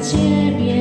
ciebie.